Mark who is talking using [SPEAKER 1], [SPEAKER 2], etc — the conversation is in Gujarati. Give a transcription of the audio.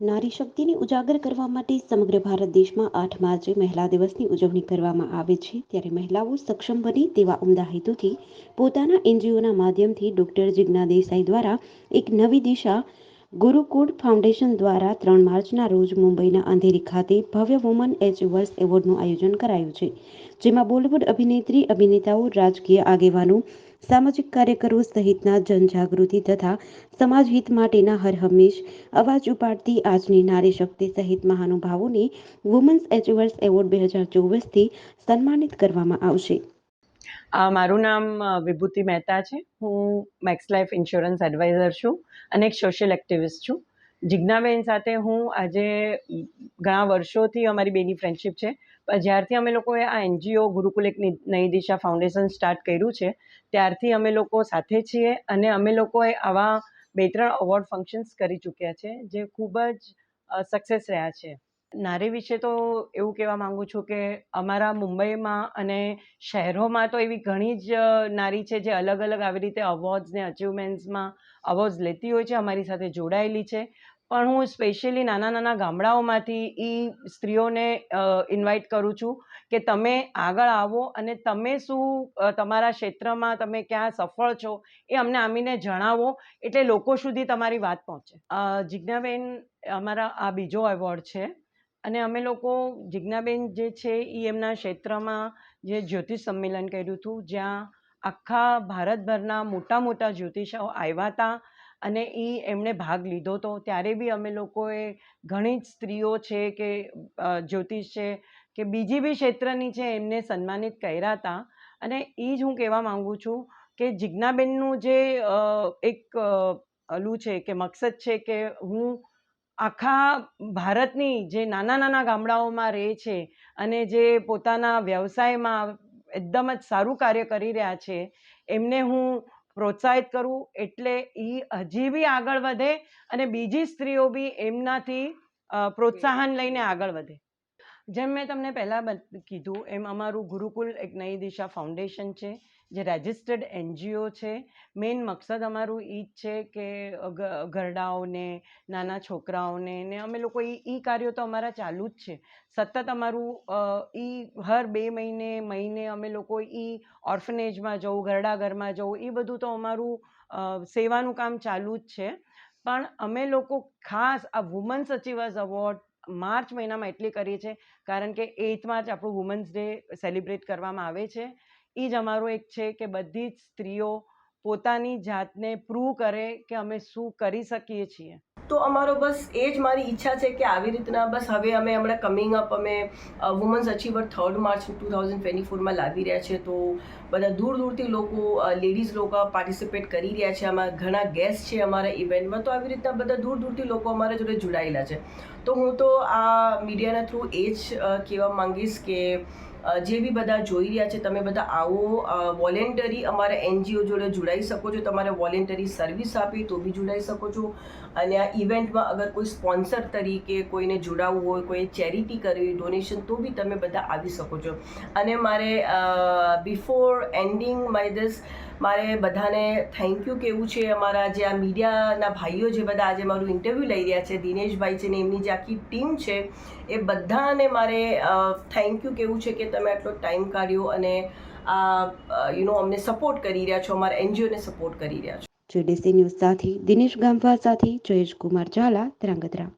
[SPEAKER 1] નારી શક્તિને ઉજાગર કરવા માટે સમગ્ર ભારત દેશમાં આઠ માર્ચે મહિલા દિવસની ઉજવણી કરવામાં આવે છે. ત્યારે મહિલાઓ સક્ષમ બને તેવા ઉમદા હેતુથી પોતાના એનજીઓના માધ્યમથી ડોક્ટર જિજ્ઞા દેસાઈ દ્વારા એક નવી દિશા ગુરુકુળ ફાઉન્ડેશન દ્વારા ત્રણ માર્ચના રોજ મુંબઈના અંધેરી ખાતે ભવ્ય વુમન એચિવર્સ એવોર્ડનું આયોજન કરાયું છે. જેમાં બોલિવૂડ અભિનેત્રી, અભિનેતાઓ, રાજકીય આગેવાનો સામાજિક કાર્યકરો સહિતના જનજાગૃતિ તથા સમાજ હિત માટેના હર હંમેશ અવાજ ઉપાડતી આજની નારી શક્તિ સહિત મહાનુભાવોને વુમન્સ એચિવર્સ એવોર્ડ બે હજાર ચોવીસથી સન્માનિત કરવામાં આવશે.
[SPEAKER 2] મારું નામ વિભૂતિ મહેતા છે. હું મેક્સ લાઈફ ઇન્સ્યોરન્સ એડવાઇઝર છું અને એક સોશિયલ એક્ટિવિસ્ટ છું. જિજ્ઞાબેન સાથે હું આજે ઘણા વર્ષોથી અમારી બેની ફ્રેન્ડશિપ છે. પણ જ્યારથી અમે લોકોએ આ એનજીઓ ગુરુકુલ એક નઈ દિશા ફાઉન્ડેશન સ્ટાર્ટ કર્યું છે, ત્યારથી અમે લોકો સાથે છીએ અને અમે લોકોએ આવા બે ત્રણ અવોર્ડ ફંક્શન્સ કરી ચૂક્યા છે, જે ખૂબ જ સક્સેસ રહ્યા છે. નારી વિશે તો એવું કહેવા માંગુ છું કે અમારા મુંબઈમાં અને શહેરોમાં તો એવી ઘણી જ નારી છે જે અલગ અલગ આવી રીતે અવોર્ડ્સ ને અચીવમેન્ટ્સમાં અવોર્ડ્સ લેતી હોય છે, અમારી સાથે જોડાયેલી છે. પણ હું સ્પેશિયલી નાના નાના ગામડાઓમાંથી એ સ્ત્રીઓને ઇન્વાઇટ કરું છું કે તમે આગળ આવો અને તમે શું તમારા ક્ષેત્રમાં તમે ક્યાં સફળ છો એ અમને આમીને જણાવો એટલે લોકો સુધી તમારી વાત પહોંચે. જિજ્ઞાબેન અમારા આ બીજો એવોર્ડ છે અને અમે લોકો, જિજ્ઞાબેન જે છે એ એમના ક્ષેત્રમાં જે જ્યોતિષ સંમેલન કર્યું હતું, જ્યાં આખા ભારતભરના મોટા મોટા જ્યોતિષાઓ આવ્યા હતા અને એ એમણે ભાગ લીધો. હતો ત્યારે બી અમે લોકોએ ઘણી જ સ્ત્રીઓ છે કે જ્યોતિષ છે કે બીજી બી ક્ષેત્રની છે એમને સન્માનિત કર્યા હતા અને એ જ હું કહેવા માગું છું કે જિજ્ઞાબેનનું જે એક અલું છે કે મકસદ છે કે હું આખા ભારતની જે નાના નાના ગામડાઓમાં રહે છે અને જે પોતાના વ્યવસાયમાં એકદમ જ સારું કાર્ય કરી રહ્યા છે, એમને હું પ્રોત્સાહિત કરું એટલે એ હજી બી આગળ વધે અને બીજી સ્ત્રીઓ બી એમનાથી પ્રોત્સાહન લઈને આગળ વધે. જેમ મેં તમને પહેલાં કીધું એમ અમારું ગુરુકુલ એક નઈ દિશા ફાઉન્ડેશન છે. જે રજિસ્ટર્ડ એનજીઓ છે મેઇન મકસદ અમારું એ જ છે કે ઘરડાઓને, નાના છોકરાઓને ને અમે લોકો એ ઈ કાર્યો તો અમારા ચાલુ જ છે. સતત અમારું એ હર બે મહિને મહિને અમે લોકો એ ઓર્ફનેજમાં જવું ઘરડા ઘરમાં જવું એ બધું તો અમારું સેવાનું કામ ચાલુ જ છે. પણ અમે લોકો ખાસ આ વુમન્સ અચીવર્સ અવોર્ડ માર્ચ મહિનામાં એટલી કરીએ છીએ કારણ કે એઇથ માર્ચ આપણું વુમન્સ ડે સેલિબ્રેટ કરવામાં આવે છે. એ જ અમારો એક છે કે બધી જ સ્ત્રીઓ પોતાની જાતને પ્રૂવ કરે કે અમે શું કરી શકીએ છીએ.
[SPEAKER 3] તો અમારો બસ એ જ મારી ઈચ્છા છે કે આવી રીતના બસ હવે અમે હમણાં કમિંગ અપ અમે women's achiever third March two thousand twenty ફોરમાં લાવી રહ્યા છે. તો બધા દૂર દૂરથી લોકો લેડીઝ લોકો પાર્ટિસિપેટ કરી રહ્યા છે. આમાં ઘણા ગેસ્ટ છે અમારા ઇવેન્ટમાં તો આવી રીતના બધા દૂર દૂરથી લોકો અમારા જોડે જોડાયેલા છે. તો હું તો આ મીડિયાના થ્રુ એ જ કહેવા માંગીશ કે જે બી બધા જોઈ રહ્યા છે, તમે બધા આવો વોલેન્ટરી અમારા એનજીઓ જોડે જોડાઈ શકો છો. તમારે વોલેન્ટરી સર્વિસ આપી તો બી જોડાઈ શકો છો. અને આ ઇવેન્ટમાં અગર કોઈ સ્પોન્સર તરીકે કોઈને જોડાવવું હોય કોઈ ચેરિટી કરવી ડોનેશન તો બી તમે બધા આવી શકો છો. અને મારે બિફોર એન્ડિંગ માય ધીસ મારે બધાને થેન્ક યુ કહેવું છે. અમારા જે આ મીડિયાના ભાઈઓ જે બધા આજે મારું ઇન્ટરવ્યૂ લઈ રહ્યા છે, દિનેશભાઈ છે ને એમની જે આખી ટીમ છે, એ બધાને મારે થેન્ક યુ કહેવું છે કે તમે આટલો ટાઈમ કાઢ્યો અને યુ નો અમને સપોર્ટ કરી રહ્યા છો, અમારા એનજીઓને સપોર્ટ કરી રહ્યા છો.
[SPEAKER 1] જેડીસી ન્યૂઝ સાથે દિનેશ ગામવા સાથે જયેશ કુમાર ઝાલા ધ્રાંગધ્રા